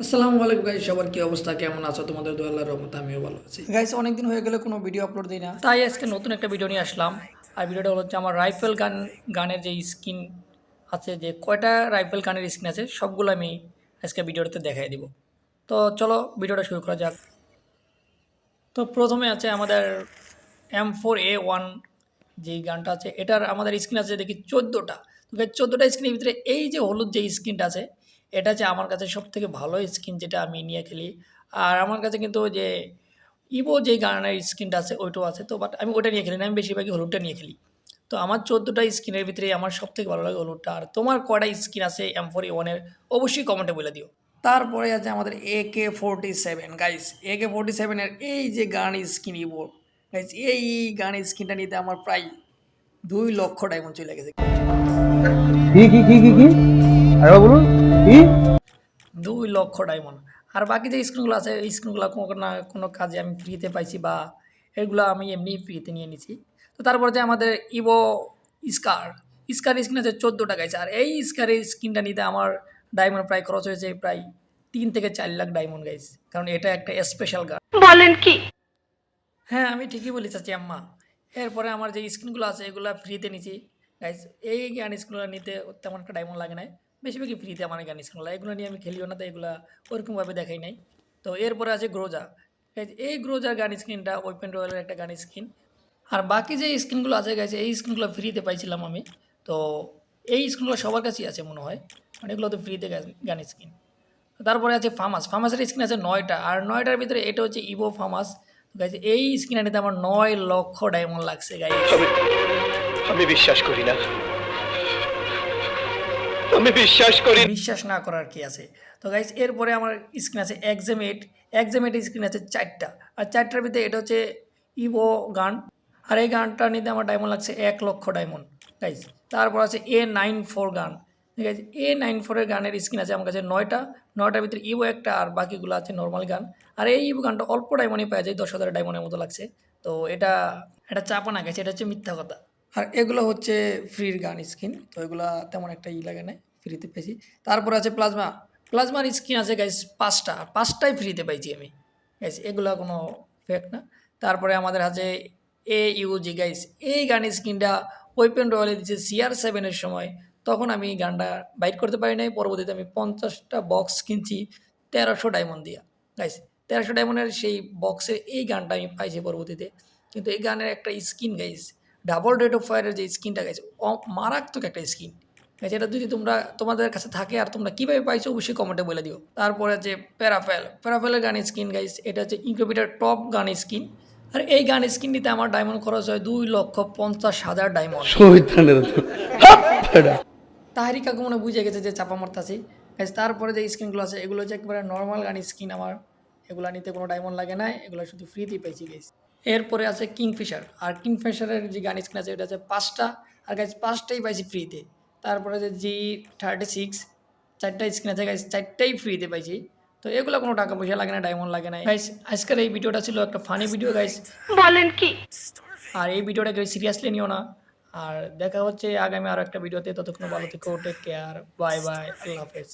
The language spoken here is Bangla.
আসসালামু আলাইকুম গাইস সবার কি অবস্থা? কেমন আছো? তোমাদের দোয়া আল্লাহর রহমতে আমিও ভালো আছি। গাইস অনেকদিন হয়ে গেলে কোনো ভিডিও আপলোড দিই না। তাই আজকে নতুন একটা ভিডিও নিয়ে আসলাম। আর ভিডিওটা হচ্ছে আমার রাইফেল গান গানের যে স্কিন আছে যে কয়টা রাইফেল গানের স্কিন আছে সবগুলো আমি আজকে ভিডিওটাতে দেখাই দিব। তো চলো ভিডিওটা শুরু করা যাক। তো প্রথমে আছে আমাদের এম ফোর এ ওয়ান যে গানটা আছে এটার আমাদের স্ক্রিন আছে দেখি চোদ্দোটা। চোদ্দোটা স্ক্রিনের ভিতরে এই যে হলুদ যে স্ক্রিনটা আছে এটা হচ্ছে আমার কাছে সব থেকে ভালো স্কিন যেটা আমি নিয়ে খেলি। আর আমার কাছে কিন্তু যে ইভো যে গানের স্কিনটা আছে, ওইটাও আছে। তো বাট আমি ওটা নিয়ে খেলি না, আমি বেশিরভাগই হলুদটা নিয়ে খেলি। তো আমার চোদ্দোটা স্কিনের ভিতরে আমার সব থেকে ভালো লাগে হলুদটা। আর তোমার কয়টা স্কিন আছে এম ফোর ওয়ানের অবশ্যই কমেন্টে বলে দিও। তারপরে আছে আমাদের A K forty seven guys A K forty সেভেনের এই যে গান স্কিন ইভো গাইস এই গান স্কিনটা নিতে আমার প্রায় দুই লক্ষ ডায়মন্ড চলে গেছে। কি কি কি কি? কি আরে বলুন কি? দুই লক্ষ ডায়মন্ড। আর বাকি যে স্ক্রিনগুলো আছে এই স্ক্রিনগুলো কোনো না কোনো কাজে আমি ফ্রিতে পাইছি বা এগুলো আমি এমনি ফ্রিতে নিয়ে নিছি। তো তারপর যে আমাদের ইভো স্কার স্কার স্ক্রিন আছে চোদ্দ টাকা আছে আর এই স্কারের স্ক্রিনটা নিতে আমার ডায়মন্ড প্রায় খরচ হয়েছে প্রায় তিন থেকে চার লাখ ডায়মন্ড গাইস কারণ এটা একটা স্পেশাল গান। বলেন কি? হ্যাঁ আমি ঠিকই বলি চাচি আম্মা। এরপরে আমার যে স্ক্রিনগুলো আছে এগুলো ফ্রিতে নিছি। গাইজ এই গান স্ক্রিনগুলো নিতে তেমন একটা ডায়মন্ড লাগে না বেশিরভাগই ফ্রিতে আমার গান স্ক্রিনগুলো এগুলো নিয়ে আমি খেলিও না, তাই এগুলো ওরকমভাবে দেখাই নাই। তো এরপরে আছে গ্রোজা এই গ্রোজার গান স্ক্রিনটা ওপেন রয়্যালের একটা গান স্ক্রিন আর বাকি যে স্ক্রিনগুলো আছে গেছে এই স্ক্রিনগুলো ফ্রিতে পাইছিলাম আমি। তো এই স্ক্রিনগুলো সবার কাছেই আছে মনে হয়। মানে এগুলো তো ফ্রিতে গান স্ক্রিন তারপরে আছে ফার্মাস ফার্মাসের স্ক্রিন আছে নয়টা। আর নয়টার ভিতরে এটা হচ্ছে ইভো ফার্মাস গাইছে এই স্ক্রিনে নিতে আমার নয় লক্ষ ডায়মন্ড লাগছে গাই আমি বিশ্বাস করি না। আমি বিশ্বাস করি বিশ্বাস না করার কি আছে? তো গাইস এরপরে আমার স্ক্রিন আছে এক্সামেট এক্সামেট স্ক্রিন আছে চারটা। আর চারটার ভিতরে এটা হচ্ছে ইভো গান। আর এই গানটা নিতে আমার ডায়মন্ড লাগছে এক লক্ষ ডায়মন্ড গাইস তারপর আছে এ নাইন ফোর গান। ঠিক আছে এ নাইন ফোরের গানের স্ক্রিন আছে আমার কাছে নয়টা। নয়টার ভিতরে ইভো একটা আর বাকিগুলো আছে নর্মাল গান। আর এই ইভো গানটা অল্প ডায়মন্ডে পাওয়া যায়, দশ হাজার ডায়মন্ডের মতো লাগছে। তো এটা এটা চাপা না গেছে এটা হচ্ছে মিথ্যা কথা। আর এগুলো হচ্ছে ফ্রির গান স্কিন তো এগুলো তেমন একটা ই লাগে না। ফ্রিতে পেয়েছি তারপর আছে প্লাজমা। প্লাজমার স্কিন আছে গাইস পাঁচটা। পাঁচটাই ফ্রিতে পাইছি আমি। গাইস এগুলো কোনো ফেক না। তারপরে আমাদের আছে এ ইউজি গাইস এই গান স্কিনটা ওয়েপেন রয়্যালে দিচ্ছে সিআর সেভেনের সময়। তখন আমি গানটা বাইট করতে পারি নাই। পরবর্তীতে আমি পঞ্চাশটা বক্স কিনছি তেরোশো ডায়মন্ড দিয়া। গাইস তেরোশো ডায়মন্ডের সেই বক্সের এই গানটা আমি পাইছি পরবর্তীতে। কিন্তু এই গানের একটা skin guys double rate off ফায়ারের যে স্কিনটা গেছে মারাত্মক একটা স্কিন গেছে এটা যদি তোমরা তোমাদের কাছে থাকে আর তোমরা কীভাবে পাইছো অবশ্যই কমেন্টে বলে দিও। তারপরে যে প্যারাফেল প্যারাফেলের গান স্কিন গাইস এটা হচ্ছে ইনকিউবেটার টপ গান স্কিন আর এই গান স্কিন নিতে আমার ডায়মন্ড খরচ হয় দুই লক্ষ পঞ্চাশ হাজার ডায়মন্ড শহীদানের তাহারি কাকু মনে বুঝে গেছে যে চাপা মারতাছি। তারপরে যে স্কিনগুলো আছে এগুলো হচ্ছে একেবারে নর্মাল গান স্কিন আমার। এগুলো নিতে কোনো ডায়মন্ড লাগে না এগুলো শুধু ফ্রিতেই পাইছি গাইস এরপরে আছে কিংফিশার আর কিংফিশারের যে গান স্কিন আছে এটা আছে পাঁচটা। আর গাইস পাঁচটাই পাইছি ফ্রিতে তারপরে যে জি থার্টি সিক্স চারটা স্ক্রিন আছে গাইস চারটাই ফ্রিতে পাইছি। তো এগুলো কোনো টাকা পয়সা লাগে না ডায়মন্ড লাগে না। গাইস আজকের এই ভিডিওটা ছিল একটা ফানি ভিডিও গাইস বলেন কি? আর এই ভিডিওটা কেউ সিরিয়াসলি নিও না। আর দেখা হচ্ছে আগামী আরও একটা ভিডিওতে ততক্ষণ ভালো থেকো টেক কেয়ার বাই বাই আল্লাহ হাফেজ।